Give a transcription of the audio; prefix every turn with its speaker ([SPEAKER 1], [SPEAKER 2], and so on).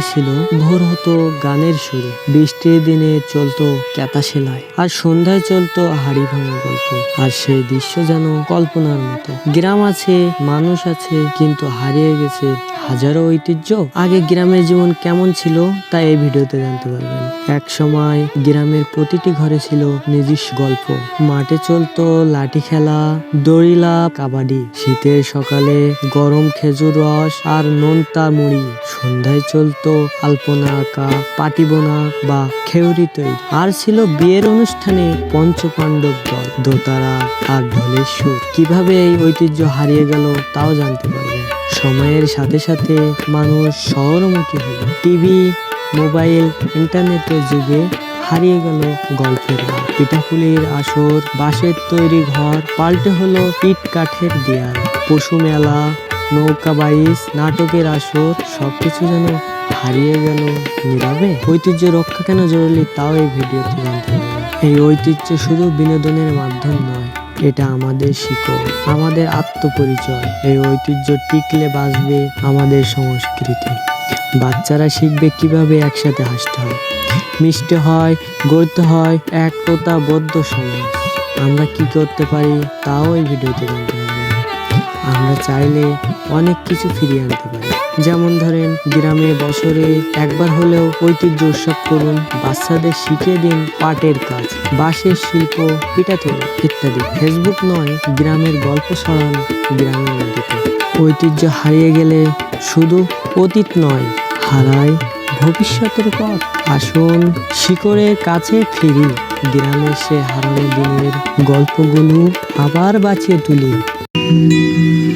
[SPEAKER 1] ছিল। ভোর হতো গানের সুরে। বৃষ্টির দিনে চলতো ক্যাতা সেলাই। আর সন্ধ্যায় চলতো হাড়ি ভাঙা গল্প। আর সেই দৃশ্য যেন কল্পনার মতো। গ্রাম আছে, মানুষ আছে, কিন্তু হারিয়ে গেছে হাজারো ঐতিহ্য। আগে গ্রামের জীবন কেমন ছিল তা এই ভিডিওতে জানতে পারবেন। এক সময় গ্রামের প্রতিটি ঘরে ছিল নিজস্ব গল্প। মাঠে চলতো লাঠি খেলা দড়িলা কাবাডি। শীতের সকালে গরম খেজুর রস আর নোনতা মুড়ি। সন্ধ্যায় চলতো আলপনা আঁকা পাটি বোনা বা খেউরি তৈরি। আর ছিল বিয়ের অনুষ্ঠানে পঞ্চপাণ্ডব দল। দোতারা আর ঢোলের সুর। কীভাবে এই ঐতিহ্য হারিয়ে গেল তাও জানতে পারবেন সময়ের সাথে সাথে মানুষ শহরমুখী হলো। টিভি, মোবাইল, ইন্টারনেটের যুগে হারিয়ে গেল গল্পের রাত। পিঠাপুলির আসর, বাঁশের তৈরি ঘর, পাল্টে হলো ইট কাঠের দেয়াল। পশু মেলা নৌকা বাইস নাটকের আসর, সবকিছু যেন হারিয়ে গেল নীরবে। ঐতিহ্য রক্ষা কেন জরুরি তাও এই ভিডিওতে জানতে এই ঐতিহ্য শুধু বিনোদনের মাধ্যম নয়, এটা আমাদের শিকড়, আমাদের আত্মপরিচয়। এই ঐতিহ্য টিকলে বাঁচবে আমাদের সংস্কৃতি। বাচ্চারা শিখবে কীভাবে একসাথে হাসতে হয়। মিশতে হয়, গড়তে হয় একতাবদ্ধ সমাজ। আমরা কি করতে পারি তাও এই ভিডিওতে জানতে পারবেন আমরা চাইলে অনেক কিছু ফিরিয়ে আনতে পারি। যেমন ধরেন গ্রামে বছরে একবার হলেও ঐতিহ্য উৎসব করুন, বাচ্চাদের শিখিয়ে দিন পাটের কাজ, বাঁশের শিল্প পিঠাতলি ইত্যাদি। ফেসবুক নয়, গ্রামের গল্প ছড়ান গ্রামের নদীতে ঐতিহ্য হারিয়ে গেলে শুধু অতীত নয়, হারায় ভবিষ্যতের পথ। আসুন শিকড়ের কাছে ফিরি গ্রামে সে হারানো দিনের গল্পগুলো আবার বাঁচিয়ে তুলি। Música